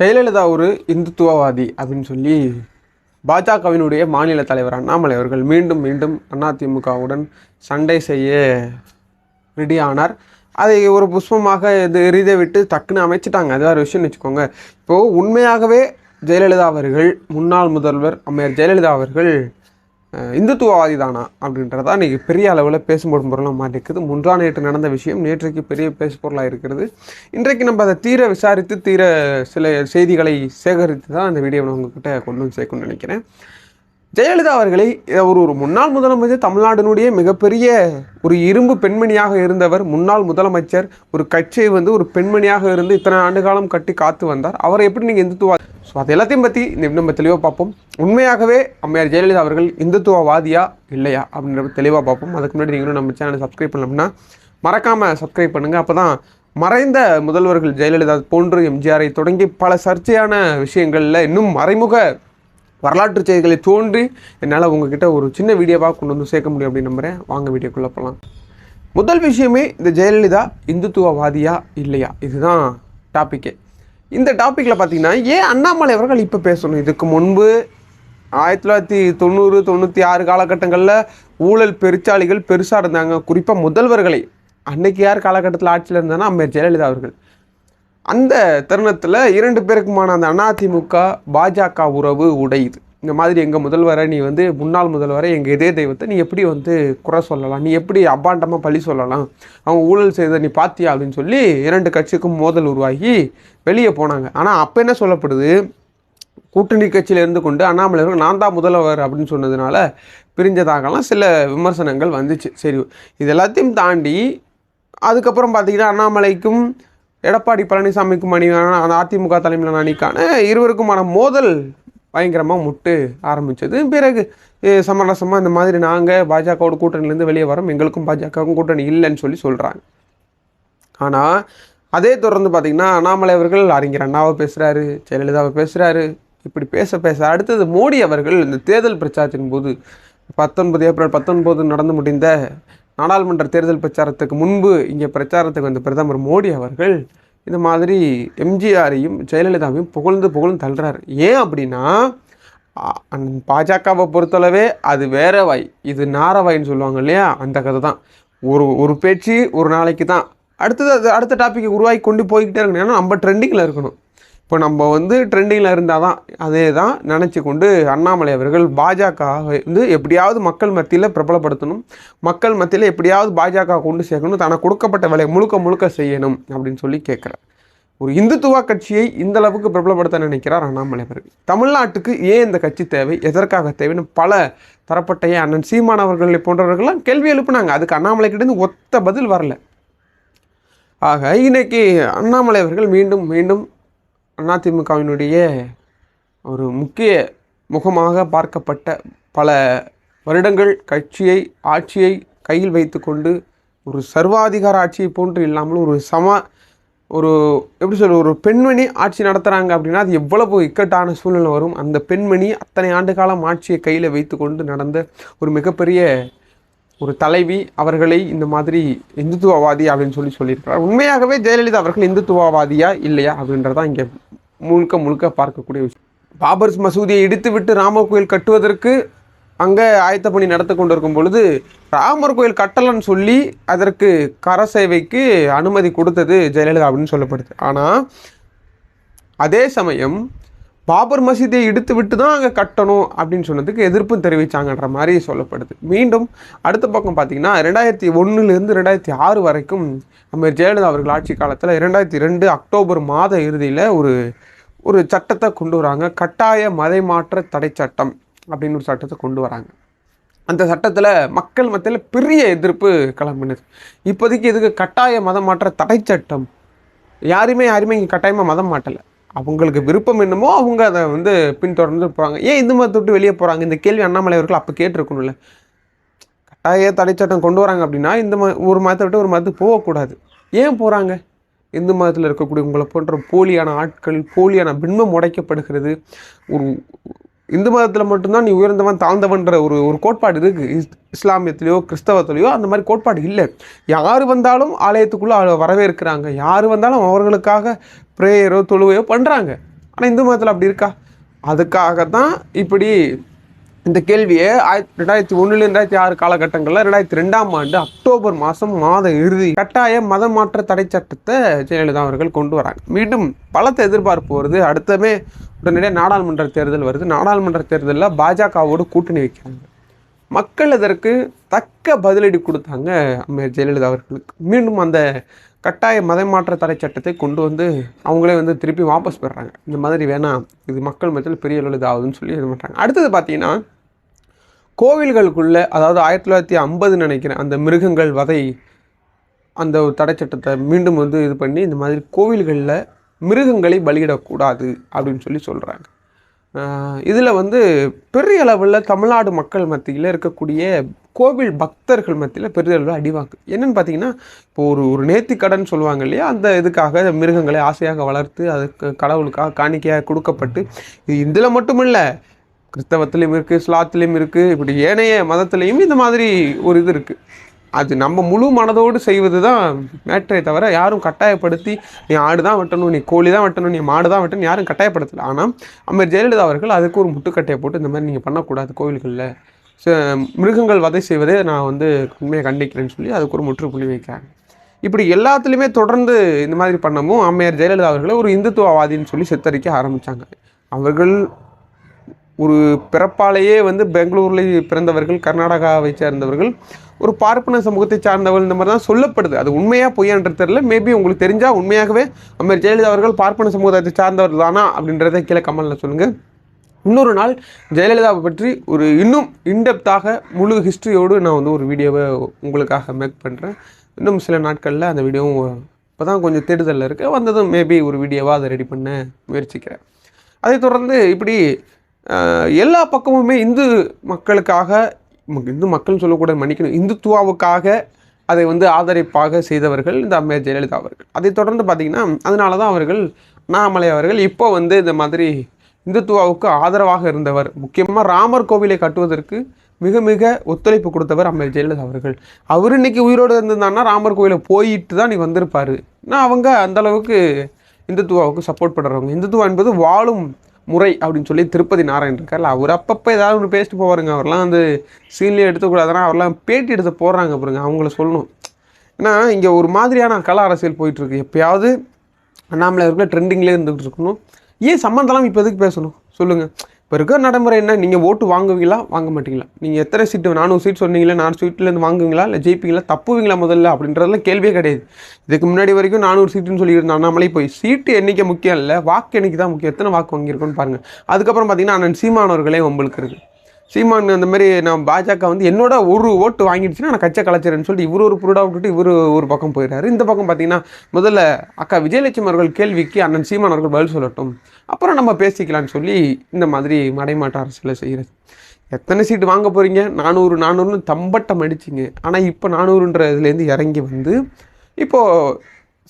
ஜெயலலிதா ஒரு இந்துத்துவவாதி அப்படின்னு சொல்லி பாஜகவினுடைய மாநில தலைவர் அண்ணாமலை அவர்கள் மீண்டும் மீண்டும் அதிமுகவுடன் சண்டை செய்ய ரெடியானார் அதை ஒரு புஷ்பமாக இது எரிதை விட்டு டக்குன்னு அமைச்சிட்டாங்க. அது வேறு விஷயம்னு வச்சுக்கோங்க. இப்போது உண்மையாகவே ஜெயலலிதா அவர்கள் முன்னாள் முதல்வர் அம்மையார் ஜெயலலிதா அவர்கள் இந்துத்துவவாதி தானா அப்படின்றதா இன்றைக்கி பெரிய அளவில் பேசும்போது பொருளாக இருக்குது முன்றா நேற்று நடந்த விஷயம் நேற்றைக்கு பெரிய பேசு பொருளாக இருக்கிறது இன்றைக்கு நம்ம அதை தீர விசாரித்து தீர சில செய்திகளை சேகரித்து தான் அந்த வீடியோவை நான் உங்ககிட்ட கொண்டு வந்து சேர்க்கணும்னு நினைக்கிறேன். ஜெயலலிதா அவர்களை ஒரு ஒரு முன்னாள் முதலமைச்சர் தமிழ்நாட்டினுடைய மிகப்பெரிய ஒரு இரும்பு பெண்மணியாக இருந்தவர் முன்னாள் முதலமைச்சர் ஒரு கட்சியை வந்து ஒரு பெண்மணியாக இருந்து இத்தனை ஆண்டு காலம் கட்டி காத்து வந்தார். அவரை எப்படி நீங்கள் இந்துத்துவா ஸோ அது எல்லாத்தையும் பற்றி இந்த நம்ம தெளிவாக பார்ப்போம். உண்மையாகவே அம்மையார் ஜெயலலிதா அவர்கள் இந்துத்துவவாதியா இல்லையா அப்படின்றத தெளிவாக பார்ப்போம். அதுக்கு முன்னாடி நீங்களும் நம்ம சேனலை சப்ஸ்கிரைப் பண்ணோம்னா மறக்காமல் சப்ஸ்கிரைப் பண்ணுங்கள் அப்போ தான் மறைந்த முதல்வர்கள் ஜெயலலிதா போன்று எம்ஜிஆரை தொடங்கி பல சர்ச்சையான விஷயங்களில் இன்னும் மறைமுக வரலாற்று செய்திகளை தோன்றி என்னால் உங்ககிட்ட ஒரு சின்ன வீடியோவாக கொண்டு வந்து சேர்க்க முடியும் அப்படின்னு நம்புகிறேன் வாங்க வீடியோக்குள்ளே போகலாம் முதல் விஷயமே இந்த ஜெயலலிதா இந்துத்துவவாதியா இல்லையா? இதுதான் டாப்பிக்கே இந்த டாப்பிக்கில் பார்த்தீங்கன்னா ஏன் அண்ணாமலை அவர்கள் இப்போ பேசணும். இதுக்கு முன்பு ஆயிரத்தி தொள்ளாயிரத்தி தொண்ணூறு தொண்ணூற்றி ஆறு காலகட்டங்களில் ஊழல் பெருச்சாளிகள் பெருசாக இருந்தாங்க. குறிப்பாக முதல்வர்களை. அன்னைக்கு யார் காலகட்டத்தில் ஆட்சியில் இருந்தாங்கன்னா அம்மையார் ஜெயலலிதா அவர்கள். அந்த தருணத்தில் இரண்டு பேருக்குமான அந்த அதிமுக பாஜக உறவு உடையுது. இந்த மாதிரி எங்கள் முதல்வரை நீ வந்து முன்னாள் முதல்வரை எங்கள் இதே தெய்வத்தை நீ எப்படி வந்து குறை சொல்லலாம்? நீ எப்படி அபாண்டமாக பழி சொல்லலாம்? அவங்க ஊழல் செய்த நீ பார்த்தியா அப்படின்னு சொல்லி இரண்டு கட்சிக்கும் மோதல் உருவாகி வெளியே போனாங்க. ஆனால் அப்போ என்ன சொல்லப்படுது? கூட்டணி கட்சியில் இருந்து கொண்டு அண்ணாமலை நான் தான் முதல்வர் அப்படின்னு சொன்னதுனால பிரிஞ்சதாகலாம் சில விமர்சனங்கள் வந்துச்சு. சரி இது எல்லாத்தையும் தாண்டி அதுக்கப்புறம் பார்த்தீங்கன்னா அண்ணாமலைக்கும் எடப்பாடி பழனிசாமிக்கும் அணியான அந்த அதிமுக தலைமையிலான அணிக்கான இருவருக்குமான மோதல் பயங்கரமாக முட்டு ஆரம்பித்தது பிறகு சமரசமாக இந்த மாதிரி நாங்கள் பாஜகவோட கூட்டணியிலேருந்து வெளியே வரோம். எங்களுக்கும் பாஜகவுக்கும் கூட்டணி இல்லைன்னு சொல்லி சொல்கிறாங்க ஆனால் அதே தொடர்ந்து பார்த்திங்கன்னா அண்ணாமலை அவர்கள் அறிஞர் அண்ணாவை பேசுகிறாரு ஜெயலலிதாவை பேசுகிறாரு இப்படி பேச பேச அடுத்தது மோடி அவர்கள் இந்த தேர்தல் பிரச்சாரத்தின் போது பத்தொன்பது ஏப்ரல் பத்தொன்பது நடந்து முடிந்த நாடாளுமன்ற தேர்தல் பிரச்சாரத்துக்கு முன்பு இங்கே பிரச்சாரத்துக்கு வந்த பிரதமர் மோடி அவர்கள் இந்த மாதிரி எம்ஜிஆரையும் ஜெயலலிதாவையும் புகழ்ந்து புகழ்ந்து தள்ளுறாரு. ஏன் அப்படின்னா அந்த பாஜகவை பொறுத்தளவே அது வேற வாய். இது நாரவாயின்னு சொல்லுவாங்க இல்லையா? அந்த கதை தான். ஒரு ஒரு பேச்சு ஒரு நாளைக்கு தான். அடுத்தது அது அடுத்த டாப்பிக்கை உருவாக்கி கொண்டு போய்கிட்டே இருக்கணும். ஏன்னா நம்ம ட்ரெண்டிங்கில் இருக்கணும். இப்போ நம்ம வந்து ட்ரெண்டிங்கில் இருந்தால் தான் அதே தான் நினச்சி கொண்டு அண்ணாமலை அவர்கள் பாஜக வந்து எப்படியாவது மக்கள் மத்தியில் பிரபலப்படுத்தணும் மக்கள் மத்தியில் எப்படியாவது பாஜக கொண்டு சேர்க்கணும் தனக்கு கொடுக்கப்பட்ட வேலையை முழுக்க முழுக்க செய்யணும் அப்படின்னு சொல்லி கேட்குறார். ஒரு இந்துத்துவ கட்சியை இந்த அளவுக்கு பிரபலப்படுத்த நினைக்கிறார் அண்ணாமலை அவர்கள். தமிழ்நாட்டுக்கு ஏன் இந்த கட்சி தேவை? எதற்காக தேவைன்னு பல தரப்பட்ட ஏன் அண்ணன் சீமான் அவர்களை போன்றவர்கள்லாம் கேள்வி எழுப்புனாங்க. அதுக்கு அண்ணாமலை கிட்டேருந்து ஒத்த பதில் வரல. ஆக இன்னைக்கு அண்ணாமலை அவர்கள் மீண்டும் மீண்டும் அதிமுகவினுடைய ஒரு முக்கிய முகமாக பார்க்கப்பட்ட பல வருடங்கள் கட்சியை ஆட்சியை கையில் வைத்துக்கொண்டு ஒரு சர்வாதிகார ஆட்சியை போன்று இல்லாமல் ஒரு சம ஒரு எப்படி சொல்ற ஒரு பெண்மணி ஆட்சி நடத்துகிறாங்க அப்படின்னா அது எவ்வளவு இக்கட்டான சூழ்நிலை வரும். அந்த பெண்மணி அத்தனை ஆண்டு காலம் ஆட்சியை கையில் வைத்துக்கொண்டு நடந்த ஒரு மிகப்பெரிய ஒரு தலைவி அவர்களை இந்த மாதிரி இந்துத்துவவாதி அப்படின்னு சொல்லி சொல்லியிருக்கிறார். உண்மையாகவே ஜெயலலிதா அவர்கள் இந்துத்துவவாதியா இல்லையா அப்படின்றதான் இங்கே முழுக்க முழுக்க பார்க்கக்கூடிய விஷயம். பாபர்ஸ் மசூதியை இடித்துவிட்டு ராமர் கோயில் கட்டுவதற்கு அங்கே ஆயத்த பணி நடத்தி கொண்டிருக்கும் பொழுது ராமர் கோயில் கட்டலன்னு சொல்லி அதற்கு கர சேவைக்கு அனுமதி கொடுத்தது ஜெயலலிதா அப்படின்னு சொல்லப்படுது. ஆனால் அதே சமயம் பாபர் மசீதியை இடித்து விட்டு தான் அங்கே கட்டணும் அப்படின்னு சொன்னதுக்கு எதிர்ப்பும் தெரிவித்தாங்கன்ற மாதிரி சொல்லப்படுது. மீண்டும் அடுத்த பக்கம் பார்த்தீங்கன்னா ரெண்டாயிரத்தி ஒன்றுலேருந்து ரெண்டாயிரத்தி ஆறு வரைக்கும் நம்ம ஜெயலலிதா அவர்கள் ஆட்சி காலத்தில் இரண்டாயிரத்தி ரெண்டு அக்டோபர் மாத இறுதியில் ஒரு ஒரு சட்டத்தை கொண்டு வராங்க. கட்டாய மதை மாற்ற தடை சட்டம் அப்படின்னு ஒரு சட்டத்தை கொண்டு வராங்க. அந்த சட்டத்தில் மக்கள் மத்தியில் பெரிய எதிர்ப்பு கிளம்பினது. இப்போதைக்கு இதுக்கு கட்டாய மதம் மாற்ற தடை சட்டம்? யாருமே யாருமே இங்கே கட்டாயமாக மதம் மாட்டலை. அவங்களுக்கு விருப்பம் என்னமோ அவங்க அதை வந்து பின்தொடர்ந்து போகிறாங்க ஏன் இந்து மதத்தை விட்டு வெளியே போகிறாங்க இந்த கேள்வி அண்ணாமலை அவர்கள் அப்போ கேட்டிருக்கணும்ல. கட்டாய தடைச்சட்டம் கொண்டு வராங்க அப்படின்னா இந்த ம ஒரு மதத்தை விட்டு ஒரு மதத்துக்கு போகக்கூடாது. ஏன் போகிறாங்க இந்து மதத்தில் இருக்கக்கூடிய உங்களை போன்ற போலியான ஆட்கள் போலியான பின்பம் உடைக்கப்படுகிறது. ஒரு இந்து மதத்தில் மட்டும்தான் நீ உயர்ந்தவன் தாழ்ந்தவன்ற ஒரு ஒரு கோட்பாடு இருக்குது இஸ் இஸ்லாமியத்திலையோ கிறிஸ்தவத்திலையோ அந்த மாதிரி கோட்பாடு இல்லை. யார் வந்தாலும் ஆலயத்துக்குள்ளே வரவேற்கிறாங்க. யார் வந்தாலும் அவர்களுக்காக ப்ரேயரோ தொழுவையோ பண்ணுறாங்க ஆனால் இந்து மதத்தில் அப்படி இருக்கா? அதுக்காக தான் இப்படி இந்த கேள்வியை ஆயிரத்தி ரெண்டாயிரத்தி ஒன்றுல ரெண்டாயிரத்தி ஆறு காலகட்டங்களில் ரெண்டாயிரத்தி ரெண்டாம் ஆண்டு அக்டோபர் மாதம் மாத இறுதி கட்டாய மத மாற்ற தடை சட்டத்தை ஜெயலலிதா அவர்கள் கொண்டு வராங்க. மீண்டும் பலத்தை எதிர்பார்ப்பு வருது. அடுத்தமே உடனடியாக நாடாளுமன்ற தேர்தல் வருது. நாடாளுமன்ற தேர்தலில் பாஜகவோடு கூட்டணி வைக்கிறாங்க. மக்கள் அதற்கு தக்க பதிலடி கொடுத்தாங்க அம்மையார் ஜெயலலிதா அவர்களுக்கு. மீண்டும் அந்த கட்டாய மதமாற்ற தடை சட்டத்தை கொண்டு வந்து அவங்களே வந்து திருப்பி வாபஸ் பெறாங்க. இந்த மாதிரி வேணாம் இது மக்கள் மத்தியில் பெரிய அளவில் இதாகுதுன்னு சொல்லி இது பண்ணுறாங்க அடுத்தது பார்த்தீங்கன்னா கோவில்களுக்குள்ளே அதாவது ஆயிரத்தி தொள்ளாயிரத்தி ஐம்பது நினைக்கிறேன் அந்த மிருகங்கள் வதை அந்த தடை சட்டத்தை மீண்டும் வந்து இது பண்ணி இந்த மாதிரி கோவில்களில் மிருகங்களை பலியிடக்கூடாது அப்படின்னு சொல்லி சொல்கிறாங்க இதில் வந்து பெரிய அளவில் தமிழ்நாடு மக்கள் மத்தியில் இருக்கக்கூடிய கோவில் பக்தர்கள் மத்தியில் பெரிய அளவில் அடிவாங்க என்னென்னு பார்த்தீங்கன்னா இப்போ ஒரு ஒரு நேர்த்திக்கடன் சொல்லுவாங்க இல்லையா? அந்த இதுக்காக மிருகங்களை ஆசையாக வளர்த்து அதுக்கு கடவுளுக்காக காணிக்கையாக கொடுக்கப்பட்டு இது இதில் மட்டும் இல்லை கிறிஸ்தவத்திலையும் இருக்குது இஸ்லாத்துலேயும் இருக்குது இப்படி ஏனைய மதத்துலேயும் இந்த மாதிரி ஒரு இது இருக்குது அது நம்ம முழு மனதோடு செய்வது தான் மேட்டரை தவிர யாரும் கட்டாயப்படுத்தி நீ ஆடு தான் வெட்டணும் நீ கோழி தான் வெட்டணும் நீ மாடு தான் வெட்டணும் யாரும் கட்டாயப்படுத்தலை. ஆனால் அம்மர் ஜெயலலிதா அவர்கள் அதுக்கு ஒரு முட்டுக்கட்டையை போட்டு இந்த மாதிரி நீங்கள் பண்ணக்கூடாது கோவில்களில். ச- மிருகங்கள் வதை செய்வதே நான் வந்து உண்மையை கண்டிக்கிறேன்னு சொல்லி அதுக்கு ஒரு முற்றுப்புள்ளி வைக்கிறாங்க இப்படி எல்லாத்துலேயுமே தொடர்ந்து இந்த மாதிரி பண்ணமும் அம்மையார் ஜெயலலிதா அவர்களை ஒரு இந்துத்துவவாதின்னு சொல்லி சித்தரிக்க ஆரம்பித்தாங்க அவர்கள் ஒரு பிறப்பாலேயே வந்து பெங்களூரில் பிறந்தவர்கள் கர்நாடகாவை சேர்ந்தவர்கள் ஒரு பார்ப்பன சமூகத்தை சார்ந்தவர்கள் இந்த மாதிரி தான் சொல்லப்படுது. அது உண்மையாக பொய்யான்றது தெரியல. மேபி உங்களுக்கு தெரிஞ்சால் உண்மையாகவே அம்மையார் ஜெயலலிதா அவர்கள் பார்ப்பன சமூகத்தை சார்ந்தவர்கள் தானா அப்படின்றத கீழே கமலில் சொல்லுங்கள் இன்னொரு நாள் ஜெயலலிதாவை பற்றி ஒரு இன்னும் இன்டெப்த்தாக முழு ஹிஸ்ட்ரியோடு நான் வந்து ஒரு வீடியோவை உங்களுக்காக மேக் பண்ணுறேன் இன்னும் சில நாட்களில் அந்த வீடியோவும் இப்போ தான் கொஞ்சம் தேடுதலில் இருக்குது வந்ததும் மேபி ஒரு வீடியோவாக அதை ரெடி பண்ண முயற்சிக்கிறேன். அதை தொடர்ந்து இப்படி எல்லா பக்கமுமே இந்து மக்களுக்காக இந்து மக்கள்னு சொல்லக்கூடாது மன்னிக்கணும். இந்துத்துவாவுக்காக அதை வந்து ஆதரிப்பாக செய்தவர்கள் இந்த அம்மையார் ஜெயலலிதா அவர்கள். அதைத் தொடர்ந்து பார்த்தீங்கன்னா அதனால தான் அவர்கள் அண்ணாமலை அவர்கள் இப்போ வந்து இந்த மாதிரி இந்துத்துவாவுக்கு ஆதரவாக இருந்தவர். முக்கியமாக ராமர் கோவிலை கட்டுவதற்கு மிக மிக ஒத்துழைப்பு கொடுத்தவர் அம்மையார் ஜெயலலிதா அவர்கள். அவர் இன்னைக்கு உயிரோடு இருந்திருந்தான்னா ராமர் கோவிலை போயிட்டு தான் நீ வந்திருப்பாரு. நான் அவங்க அந்தளவுக்கு இந்துத்துவாவுக்கு சப்போர்ட் பண்ணுறவங்க இந்துத்துவா என்பது வாழும் முறை அப்படின்னு சொல்லி திருப்பதி நாராயண் இருக்கார்ல அவர் அப்பப்போ ஏதாவது ஒன்று பேசிட்டு போவாருங்க. அவர்லாம் வந்து சீன்லேயே எடுத்துக்கூடாதுன்னா அவர்லாம் பேட்டி எடுத்து போடுறாங்க பாருங்க அவங்கள சொல்லணும். ஏன்னா இங்கே ஒரு மாதிரியான கல அரசியல் போயிட்டுருக்கு. எப்பயாவது அண்ணாமலை இருக்கிற ட்ரெண்டிங்லேயே இருந்துகிட்டு இருக்கணும். ஏன் சம்மந்தெல்லாம் இப்போ எதுக்கு பேசணும்? சொல்லுங்கள் இப்போ இருக்கிற நடைமுறை என்ன? நீங்கள் ஓட்டு வாங்குவீங்களா? வாங்க மாட்டீங்களா? நீங்கள் எத்தனை சீட்டு நானூறு சீட் சொன்னீங்களா நானூறு சீட்லேருந்து வாங்குவீங்களா? இல்லை ஜெயிப்பீங்களா? தப்புவீங்களா முதல்ல? அப்படின்றதுலாம் கேள்வியே கிடையாது. இதுக்கு முன்னாடி வரைக்கும் நானூறு சீட்டுன்னு சொல்லியிருந்தேன் அண்ணாமலை போய் சீட்டு எண்ணிக்கை முக்கியம் இல்லை? வாக்கு எண்ணிக்கை தான் முக்கியம்? எத்தனை வாக்கு வாங்கியிருக்கோன்னு பாருங்கள் அதுக்கப்புறம் பார்த்தீங்கன்னா அண்ணன் சீமானவர்களே உங்களுக்கு இருக்குது சீமான் அந்த மாதிரி நான் பாஜக வந்து என்னோட ஒரு ஓட்டு வாங்கிடுச்சுன்னா நான் கச்சை கலைச்சிறேன்னு சொல்லிட்டு இவர் ஒரு புருடா விட்டுட்டு இவர் ஒரு பக்கம் போயிடுறாரு. இந்த பக்கம் பார்த்தீங்கன்னா முதல்ல அக்கா விஜயலட்சுமி அவர்கள் கேள்விக்கு அண்ணன் சீமான் அவர்கள் பதில் சொல்லட்டும். அப்புறம் நம்ம பேசிக்கலாம்னு சொல்லி இந்த மாதிரி மடைமாட்ட அரசில் செய்கிறது எத்தனை சீட்டு வாங்க போகிறீங்க நானூறு நானூறுன்னு தம்பட்டம் அடிச்சிங்க. ஆனால் இப்போ நானூறுன்ற இதுலேருந்து இறங்கி வந்து இப்போது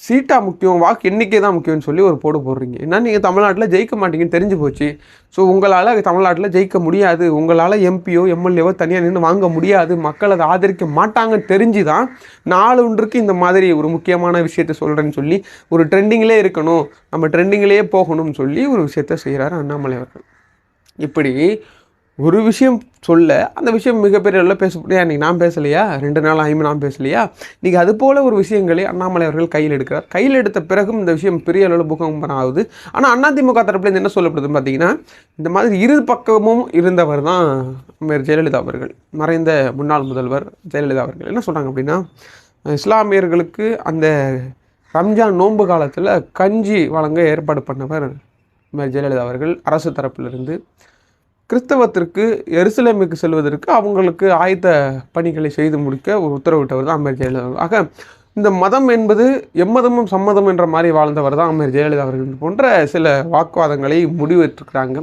சீட்டாக முக்கியம் வாக்கு எண்ணிக்கை தான் முக்கியம்னு சொல்லி ஒரு போடு போடுறீங்க. ஏன்னா நீங்கள் தமிழ்நாட்டில் ஜெயிக்க மாட்டீங்கன்னு தெரிஞ்சு போச்சு. ஸோ உங்களால் தமிழ்நாட்டில் ஜெயிக்க முடியாது. உங்களால் எம்பியோ எம்எல்ஏவோ தனியாக நின்று வாங்க முடியாது. மக்கள் அதை ஆதரிக்க மாட்டாங்கன்னு தெரிஞ்சு தான் நாலு ஒன்றுக்கு இந்த மாதிரி ஒரு முக்கியமான விஷயத்த சொல்கிறேன்னு சொல்லி ஒரு ட்ரெண்டிங்கிலே இருக்கணும். நம்ம ட்ரெண்டிங்கிலேயே போகணும்னு சொல்லி ஒரு விஷயத்த செய்கிறாரு அண்ணாமலை அவர்கள். இப்படி ஒரு விஷயம் சொல்ல அந்த விஷயம் மிகப்பெரிய அளவில் பேசப்படியா இன்றைக்கி நான் பேசலையா? ரெண்டு நாள் ஆயுமே நான் பேசலையா? இன்றைக்கி அது போல் ஒரு விஷயங்களை அண்ணாமலை அவர்கள் கையில் எடுக்கிறார். கையில் எடுத்த பிறகும் இந்த விஷயம் பெரிய அளவில் பூகம்பம் ஆகுது. ஆனால் அதிமுக தரப்புலேருந்து என்ன சொல்லப்படுதுன்னு பார்த்தீங்கன்னா இந்த மாதிரி இரு பக்கமும் இருந்தவர் தான் அம்மையார் ஜெயலலிதா அவர்கள். மறைந்த முன்னாள் முதல்வர் ஜெயலலிதா அவர்கள். என்ன சொல்கிறாங்க அப்படின்னா இஸ்லாமியர்களுக்கு அந்த ரம்ஜான் நோன்பு காலத்தில் கஞ்சி வழங்க ஏற்பாடு பண்ணவர் அம்மையார் ஜெயலலிதா அவர்கள். அரசு தரப்பிலிருந்து கிறிஸ்தவத்திற்கு எருசலேமுக்கு செல்வதற்கு அவங்களுக்கு ஆயத்த பணிகளை செய்து முடிக்க ஒரு உத்தரவிட்டவர் தான் அமர் ஜெயலலிதா ஆக இந்த மதம் என்பது எம்மதமும் சம்மதம் என்ற மாதிரி வாழ்ந்தவர் தான் அமர் ஜெயலலிதா அவர்கள் போன்ற சில வாக்குவாதங்களை முடிவெற்றிருக்கிறாங்க.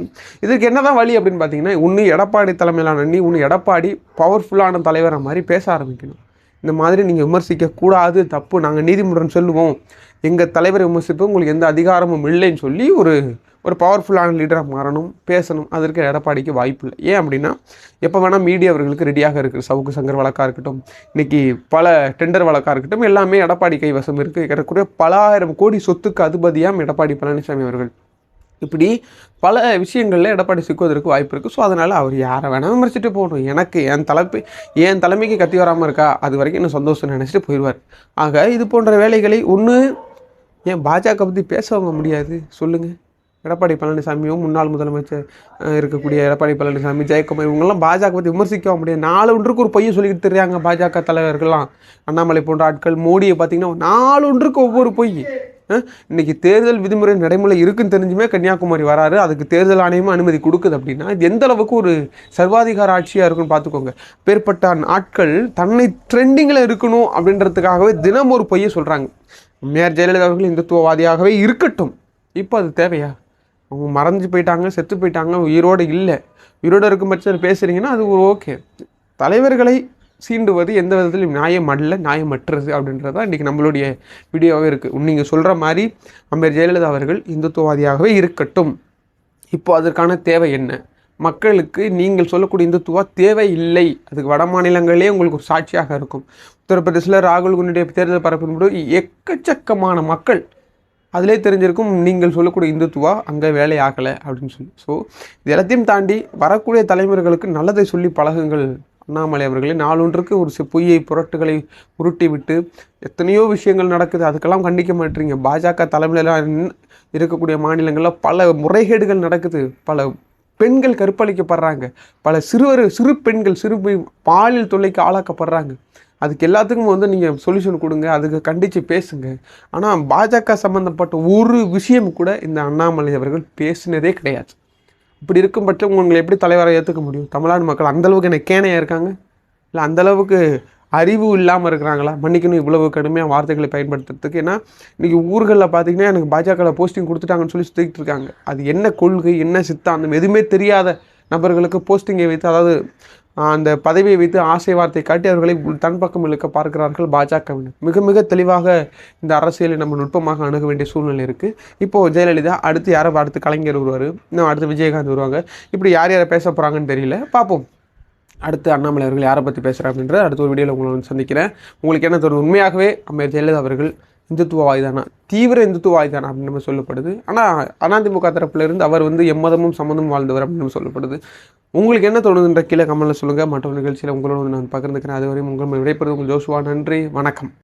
இதுக்கு என்னதான் வழி அப்படின்னு பார்த்தீங்கன்னா ஒன்று எடப்பாடி தலைமையிலான நீ ஒன்று எடப்பாடி பவர்ஃபுல்லான தலைவரை மாதிரி பேச ஆரம்பிக்கணும். இந்த மாதிரி நீங்கள் விமர்சிக்க கூடாது தப்பு. நாங்கள் நீதிமன்றம் சொல்லுவோம். எங்கள் தலைவரை விமர்சிப்போம். உங்களுக்கு எந்த அதிகாரமும் இல்லைன்னு சொல்லி ஒரு ஒரு பவர்ஃபுல்லான லீடராக மாறணும் பேசணும். அதற்கு எடப்பாடிக்கு வாய்ப்பு இல்லை. ஏன் அப்படின்னா எப்போ வேணால் மீடியா அவர்களுக்கு ரெடியாக இருக்குது சவுக்கு சங்கர் வழக்காக இருக்கட்டும் இன்றைக்கி பல டெண்டர் வழக்காக இருக்கட்டும் எல்லாமே எடப்பாடி கைவசம் இருக்குது ஏறக்குறைய பல ஆயிரம் கோடி சொத்துக்கு அதிபதியாம் எடப்பாடி பழனிசாமி அவர்கள். இப்படி பல விஷயங்களில் எடப்பாடி சிக்குவதற்கு வாய்ப்பு இருக்குது ஸோ அதனால் அவர் யாரை வேணால் விமர்சிட்டு போகணும். எனக்கு என் தலைப்பு என் தலைமைக்கு கத்தி வராமல் இருக்கா? அது வரைக்கும் என்ன சந்தோஷம் நினச்சிட்டு போயிடுவார் ஆக இது போன்ற வேலைகளை ஒன்று ஏன் பாஜக பற்றி பேசவங்க முடியாது? சொல்லுங்கள் எடப்பாடி பழனிசாமியும் முன்னாள் முதலமைச்சர் இருக்கக்கூடிய எடப்பாடி பழனிசாமி ஜெயக்குமார் இவங்கெல்லாம் பாஜக பற்றி விமர்சிக்க முடியாது. நாலு ஒன்றுக்கு ஒரு பையன் சொல்லிக்கிட்டு தெரியாங்க பாஜக தலைவர்கள்லாம். அண்ணாமலை போன்ற ஆட்கள் மோடியை பார்த்தீங்கன்னா நாலு ஒன்றுக்கு ஒவ்வொரு பொய். அஹ், இன்னைக்கு தேர்தல் விதிமுறை நடைமுறை இருக்குன்னு தெரிஞ்சுமே கன்னியாகுமரி வராரு. அதுக்கு தேர்தல் ஆணையமும் அனுமதி கொடுக்குது அப்படின்னா இது எந்த அளவுக்கு ஒரு சர்வாதிகார ஆட்சியாக இருக்குன்னு பார்த்துக்கோங்க பேர்பட்ட ஆட்கள் தன்னை ட்ரெண்டிங்கில் இருக்கணும் அப்படின்றதுக்காகவே தினம் ஒரு பொய்யை சொல்கிறாங்க அம்மையார் ஜெயலலிதா அவர்கள் இந்துத்துவவாதியாகவே இருக்கட்டும். இப்போ அது தேவையா? அவங்க மறைஞ்சு போயிட்டாங்க செத்து போயிட்டாங்க உயிரோடு இல்லை. உயிரோடு இருக்கும் பட்சத்தில் பேசுகிறீங்கன்னா அது ஒரு ஓகே. தலைவர்களை சீண்டுவது எந்த விதத்திலும் நியாயம் அல்ல நியாயமற்றது அப்படின்றது தான் இன்றைக்கி நம்மளுடைய வீடியோவே இருக்குது நீங்கள் சொல்கிற மாதிரி அம்பேர் ஜெயலலிதா அவர்கள் இந்துத்துவவாதியாகவே இருக்கட்டும். இப்போ அதற்கான தேவை என்ன? மக்களுக்கு நீங்கள் சொல்லக்கூடிய இந்துத்துவா தேவை இல்லை. அதுக்கு வட மாநிலங்களே உங்களுக்கு ஒரு சாட்சியாக இருக்கும். உத்தரப்பிரதேசில் ராகுல் குண்டியுடைய தேர்தல் பரப்பின்போது எக்கச்சக்கமான மக்கள் அதிலே தெரிஞ்சிருக்கும் நீங்கள் சொல்லக்கூடிய இந்துத்துவா அங்கே வேலை ஆகலை அப்படின்னு சொல்லி. ஸோ இது எல்லாத்தையும் தாண்டி வரக்கூடிய தலைமுறைகளுக்கு நல்லதை சொல்லி பழகுங்கள். அண்ணாமலை அவர்களே நாளொன்றுக்கு ஒரு பொய்யை புரட்டுகளை உருட்டி விட்டு எத்தனையோ விஷயங்கள் நடக்குது. அதுக்கெல்லாம் கண்டிக்க மாட்டீங்க. பாஜக தலைமையிலாம் இருக்கக்கூடிய மாநிலங்களில் பல முறைகேடுகள் நடக்குது. பல பெண்கள் கற்பழிக்கப்படுறாங்க. பல சிறுவர் சிறு பெண்கள் சிறு பாலியல் தொல்லைக்கு ஆளாக்கப்படுறாங்க. அதுக்கு எல்லாத்துக்கும் வந்து நீங்கள் சொல்யூஷன் கொடுங்க அதுக்கு கண்டித்து பேசுங்க. ஆனால் பாஜக சம்மந்தப்பட்ட ஒரு விஷயம் கூட இந்த அண்ணாமலை அவர்கள் பேசினதே கிடையாது. இப்படி இருக்கும் பட்சம் உங்களை எப்படி தலைவரை ஏற்றுக்க முடியும்? தமிழ்நாடு மக்கள் அந்தளவுக்கு என்ன கேனையாக இருக்காங்க? இல்லை அந்தளவுக்கு அறிவு இல்லாமல் இருக்கிறாங்களா? மன்னிக்கணும் இவ்வளவு கடுமையாக வார்த்தைகளை பயன்படுத்துறதுக்கு. ஏன்னா இன்றைக்கி ஊர்களில் பார்த்தீங்கன்னா எனக்கு பாஜகவில் போஸ்டிங் கொடுத்துட்டாங்கன்னு சொல்லி சுற்றிக்கிட்டு இருக்காங்க. அது என்ன கொள்கை என்ன சித்தாந்தம் எதுவுமே தெரியாத நபர்களுக்கு போஸ்டிங்கை வைத்து அதாவது அந்த பதவியை வைத்து ஆசை வார்த்தை காட்டி அவர்களை உள் தன் பக்கம் இழுக்க பார்க்கிறார்கள் பாஜகவினர் மிக மிக தெளிவாக இந்த அரசியலை நம்ம நுட்பமாக அணுக வேண்டிய சூழ்நிலை இருக்குது இப்போது ஜெயலலிதா அடுத்து யாரை அடுத்து கலைஞர் வருவார்? இன்னும் அடுத்து விஜயகாந்த் வருவாங்க. இப்படி யார் யாரை பேச போகிறாங்கன்னு தெரியல. பார்ப்போம். அடுத்து அண்ணாமலை அவர்கள் யாரை பற்றி பேசுகிறாங்க அப்படின்ற அடுத்த ஒரு வீடியோவில் உங்களை வந்து சந்திக்கிறேன். உங்களுக்கு என்ன தோணும் உண்மையாகவே அம்மையார் ஜெயலலிதா அவர்கள் இந்துத்துவவாதிதானா தீவிர இந்துத்துவவாதிதானா அப்படின்னு நம்ம சொல்லப்படுது. ஆனால் அதிமுக தரப்புல இருந்து அவர் வந்து எம்மதமும் சம்மதமும் வாழ்ந்தவர் அப்படின்னு நம்ம சொல்லப்படுது. உங்களுக்கு என்ன தோணுதுன்ற கீழே கமலில் சொல்லுங்கள் மற்ற நிகழ்ச்சியில் உங்களோட நான் பகிர்ந்துக்கிறேன். அதுவரையும் உங்கள் விடைபெறுவது உங்கள் ஜோஷுவா நன்றி. வணக்கம்.